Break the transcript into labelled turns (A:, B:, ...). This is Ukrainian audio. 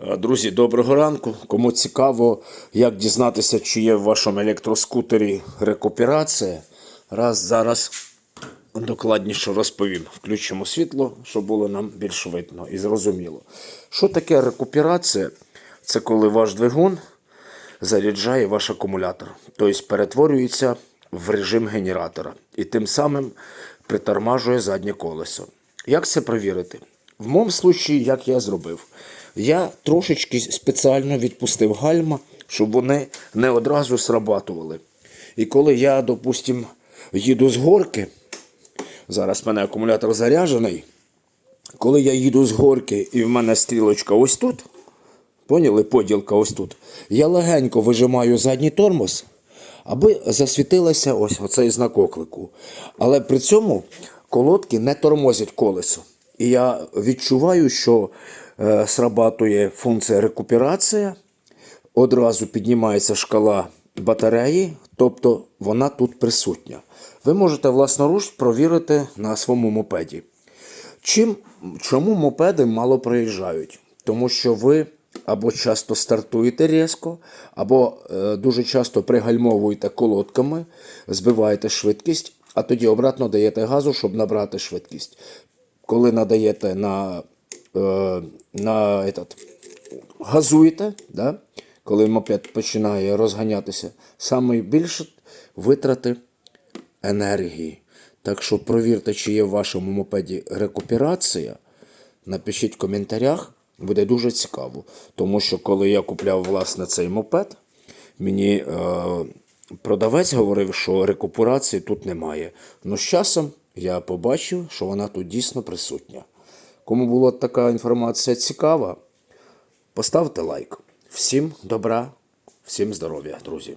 A: Е, Друзі, доброго ранку. Кому цікаво, як дізнатися, чи є в вашому електроскутері рекуперація, раз зараз докладніше розповім. Включимо світло, щоб було нам більш видно і зрозуміло. Що таке рекуперація? Це коли ваш двигун заряджає ваш акумулятор, тобто перетворюється в режим генератора і тим самим притормажує заднє колесо. Як це перевірити? В моєму випадку, як я зробив, я трошечки спеціально відпустив гальма, щоб вони не одразу срабатували. І коли я, допустим, їду з горки, зараз в мене акумулятор заряджений, коли я їду з горки і в мене стрілочка ось тут, Поняли, поділка ось тут. Я легенько вижимаю задній тормоз, аби засвітилося ось оцей знак оклику. Але при цьому колодки не тормозять колесо. І я відчуваю, що е, срабатує функція рекуперація, одразу піднімається шкала батареї, тобто вона тут присутня. Ви можете власноруч провірити на своєму мопеді. Чим, чому мопеди мало проїжджають? Тому що ви або часто стартуєте різко, або е, дуже часто пригальмовуєте колодками, збиваєте швидкість, а тоді обратно даєте газу, щоб набрати швидкість. Коли надаєте на, е, на этот, газуєте, да? коли мопед починає розганятися, саме більше витрати енергії. Так що провірте, чи є в вашому мопеді рекуперація. Напишіть в коментарях, буде дуже цікаво. Тому що коли я купляв власне цей мопед, мені е, продавець говорив, що рекуперації тут немає. Ну з часом я побачив, що вона тут дійсно присутня. Кому була така інформація цікава, поставте лайк. Всім добра, всім здоров'я, друзі.